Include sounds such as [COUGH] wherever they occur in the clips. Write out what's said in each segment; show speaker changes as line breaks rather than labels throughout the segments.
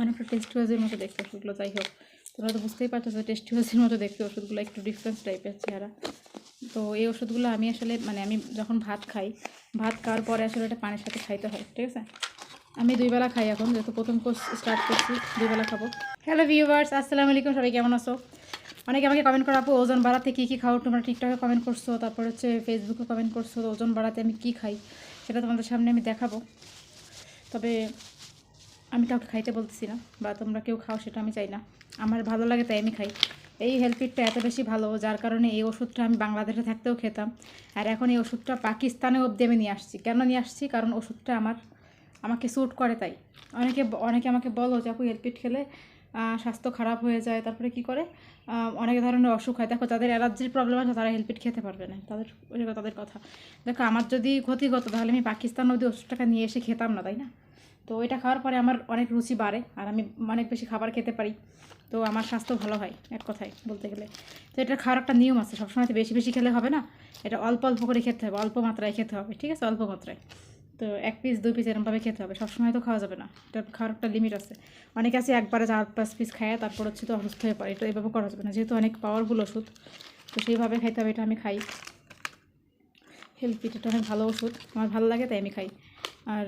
অনেকটা টেস্টি ওয়াজের মতো দেখতে ওষুধগুলো, যাই হোক। তোমরা তো বুঝতেই পারছ যে টেস্টি ওয়াজের মতো দেখতে ওষুধগুলো একটু ডিফারেন্স টাইপের চেহারা। তো এই ওষুধগুলো আমি আসলে মানে আমি যখন ভাত খাই, ভাত খাওয়ার পরে আসলে এটা পানির সাথে খাইতে হয়, ঠিক আছে? আমি দুই বেলা খাই এখন, যেহেতু প্রথম কোর্স স্টার্ট করছি, দুই বেলা খাব। হ্যালো ভিউয়ার্স আসসালামু আলাইকুম, সবাই কেমন আছো? অনেকে আমাকে কমেন্ট করা, আপু, ওজন বাড়াতে কী কী খাও? তোমরা টিকটকে কমেন্ট করছ? তারপর হচ্ছে ফেসবুকে কমেন্ট করছ ওজন বাড়াতে আমি কী খাই? সেটা তোমাদের সামনে আমি দেখাবো। তবে আমি কাউকে খাইতে বলতেছি না, বা তোমরা কেউ খাও সেটা আমি চাই না। আমার ভালো লাগে তাই আমি খাই। এই হেলথ কিটটা এত বেশি ভালো, যার কারণে এই ওষুধটা আমি বাংলাদেশে থাকতেও খেতাম। আর এখন এই ওষুধটা পাকিস্তানে অবধি আমি নিয়ে আসছি। কেন নিয়ে আসছি? কারণ ওষুধটা আমার, আমাকে স্যুট করে তাই। অনেকে অনেকে আমাকে বলো যে, আপু হেলপিট খেলে স্বাস্থ্য খারাপ হয়ে যায়। তারপরে কি করে? অনেক ধরনের অসুখ হয়। দেখো, যাদের অ্যালার্জির প্রবলেম আছে, তারা হেলপিট খেতে পারবে না। তাদের তাদের কথা। দেখো, আমার যদি ক্ষতি হতো তাহলে আমি পাকিস্তান অবধি ওষুধটাকে নিয়ে এসে খেতাম না, তাই না? তো এটা খাওয়ার পরে আমার অনেক রুচি বাড়ে আর আমি অনেক বেশি খাবার খেতে পারি। তো আমার স্বাস্থ্য ভালো হয়, এক কথায় বলতে গেলে। তো এটা খাওয়ার একটা নিয়ম আছে, সবসময় তো বেশি বেশি খেলে হবে না? এটা অল্প অল্প করে খেতে হবে, অল্প মাত্রায় খেতে হবে, ঠিক আছে? অল্প মাত্রায়। তো এক পিস দুই পিস এরমভাবে খেতে হবে, সবসময় তো খাওয়া যাবে না। এটা খাওয়ার একটা লিমিট আছে। অনেকে আছে একবারে চার পাঁচ পিস খায়, তারপর হচ্ছে তো অসুস্থ হয়ে পড়ে, এটা এভাবে করা যাবে না। যেহেতু অনেক পাওয়ারফুল ওষুধ, তো সেইভাবে খাইতে হবে, এটা আমি খাই। হেলথ এটা অনেক ভালো ওষুধ, আমার ভালো লাগে, তাই আমি খাই। আর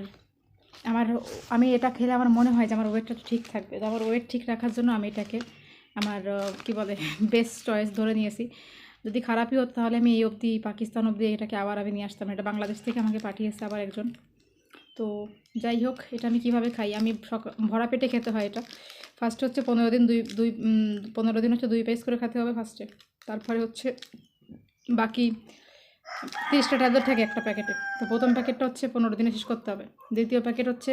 আমার আমি এটা খেলে আমার মনে হয় যে আমার ওয়েটটা ঠিক থাকবে। তো আমার ওয়েট ঠিক রাখার জন্য আমি এটাকে আমার কি বলে [LAUGHS] বেস্ট চয়েস ধরে নিয়েছি। যদি খারাপই হতো তাহলে আমি এই অবধি পাকিস্তান অবধি এটাকে আবার আমি নিয়ে আসতাম এটা বাংলাদেশ থেকে আমাকে পাঠিয়েছে আবার একজন। তো যাই হোক, এটা আমি কীভাবে খাই? আমি ভরা পেটে খেতে হয় এটা। ফার্স্ট হচ্ছে পনেরো দিন দুই দুই পনেরো দিন হচ্ছে দুই পেস করে খেতে হবে ফার্স্টে তারপরে হচ্ছে বাকি তিরিশটা ট্যাবলেট থাকে একটা প্যাকেটে। তো প্রথম প্যাকেটটা হচ্ছে পনেরো দিনে শেষ করতে হবে। দ্বিতীয় প্যাকেট হচ্ছে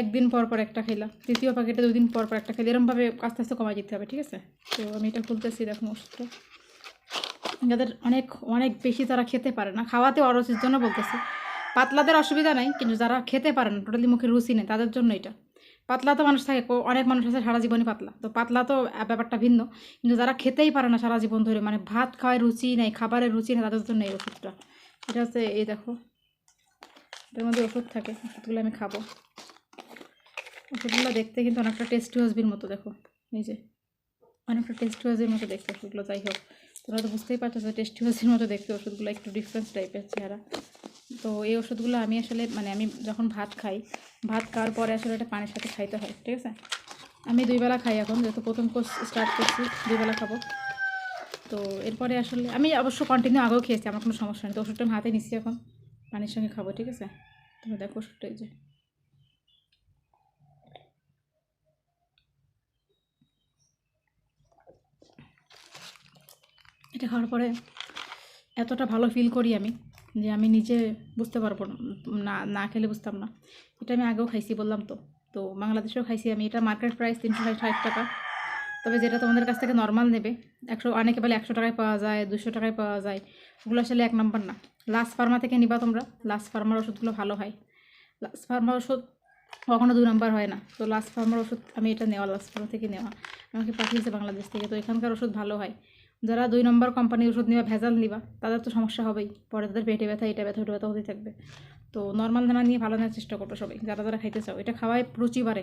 একদিন পর পর একটা খেলা তৃতীয় প্যাকেটে দুই দিন পর পর একটা খেলে এরমভাবে আস্তে আস্তে কমাই যেতে হবে, ঠিক আছে? তো আমি এটা খুলতেছি দেখুন ওষুধটা যাদের অনেক অনেক বেশি তারা খেতে পারে না, খাওয়াতে অরুচির জন্য বলতেছি। পাতলাদের অসুবিধা নাই, কিন্তু যারা খেতে পারে না টোটালি মুখে রুচি নেই, তাদের জন্য এটা। পাতলা তো মানুষ থাকে অনেক মানুষ আছে সারা জীবনই পাতলা। তো পাতলা তো ব্যাপারটা ভিন্ন। কিন্তু যারা খেতেই পারে না সারা জীবন ধরে মানে ভাত খাওয়ার রুচি নেই, খাবারের রুচি নেই, তাদের জন্য এই ওষুধটা। এটা হচ্ছে এই দেখো, এটার মধ্যে ওষুধ থাকে, ওষুধগুলো আমি খাব। ওষুধগুলো দেখতে কিন্তু অনেকটা টেস্টি হসবির মতো, দেখো, এই যে। অনেকটা টেস্টি ওয়াজের মতো দেখতে ওষুধগুলো, যাই হোক। তোমরা তো বুঝতেই পারছ যে টেস্টি ওয়াজের মতো দেখতে ওষুধগুলো একটু ডিফারেন্স টাইপের চেহারা। তো এই ওষুধগুলো আমি আসলে মানে আমি যখন ভাত খাই, ভাত খাওয়ার পরে আসলে এটা পানির সাথে খাইতে হয়, ঠিক আছে? আমি দুই বেলা খাই এখন, যেহেতু প্রথম কোর্স স্টার্ট করছি, দুই বেলা খাব। তো এরপরে আসলে, আমি অবশ্য কন্টিনিউ আগেও খেয়েছি, আমার কোনো সমস্যা নেই। তো ওষুধটা আমি হাতে নিচ্ছি এখন, পানির সঙ্গে খাব, ঠিক আছে? তুমি দেখো ওষুধটা এই যে। এটা খাওয়ার পরে এতটা ভালো ফিল করি আমি। যে আমি নিজে বুঝতে পারব না না খেলে বুঝতাম না। এটা আমি আগেও খাইছি বললাম তো। তো বাংলাদেশেও খাইছি আমি। এটা মার্কেট প্রাইস তিনশো ষাট টাকা। তবে যেটা তোমাদের কাছ থেকে নর্মাল নেবে, একশো, অনেকে বলে একশো টাকায় পাওয়া যায় দুশো টাকায় পাওয়া যায়। ওগুলো আসলে এক নম্বর না। লাস্ট ফার্মা থেকে নিবা তোমরা। লাস্ট ফার্মার ওষুধগুলো ভালো হয়। লাস্ট ফার্মার ওষুধ কখনো দু নম্বর হয় না। তো লাস্ট ফার্মার ওষুধ আমি এটা নেওয়া লাস্ট ফার্মা থেকে নেওয়া। আমাকে পাঠিয়েছে বাংলাদেশ থেকে। তো এখানকার ওষুধ ভালো হয়। যারা দুই নম্বর কোম্পানির ওষুধ নিবা, ভেজাল নিবা, তাদের তো সমস্যা হবেই। পরে তাদের পেটে ব্যথা, এটা ব্যথা, ওটা ব্যথা হতেই থাকবে। তো নর্মাল দানা নিয়ে ভালো নেওয়ার চেষ্টা করব সবাই, যারা যারা খাইতে চাও। এটা খাওয়ায় রুচি বাড়ে।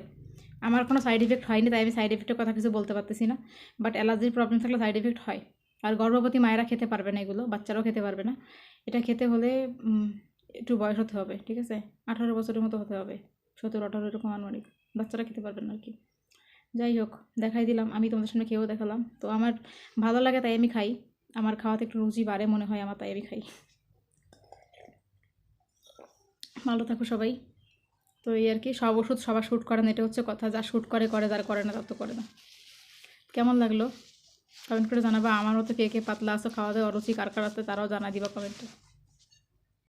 আমার কোনো সাইড ইফেক্ট হয়নি, তাই আমি সাইড ইফেক্টের কথা কিছু বলতে পারতেছি না। বাট অ্যালার্জির প্রবলেম থাকলে সাইড ইফেক্ট হয়। আর গর্ভবতী মায়েরা খেতে পারবে না এগুলো, বাচ্চারাও খেতে পারবে না। এটা খেতে হলে একটু বয়স হতে হবে, ঠিক আছে? আঠারো বছরের মতো হতে হবে, সতেরো আঠারো এরকম আনুমানিক। বাচ্চারা খেতে পারবেন না আর কি। যাই হোক, দেখাই দিলাম। আমি তোমাদের সামনে খেয়েও দেখালাম। তো আমার ভালো লাগে তাই আমি খাই। আমার খাওয়াতে একটু রুচি বাড়ে মনে হয় আমার, তাই আমি খাই। ভালো থাকো সবাই। তো এই আর কি, সব ওষুধ সবার শ্যুট করে না, এটা হচ্ছে কথা। যা শ্যুট করে করে, যার করে না, তার তো করে না। কেমন লাগল? কমেন্ট করে জানাবা। আমারও তো কে কে পাতলা আছে খাওয়া দাওয়া, অরুচি কার কার আছে তারাও জানা দিবা কমেন্টে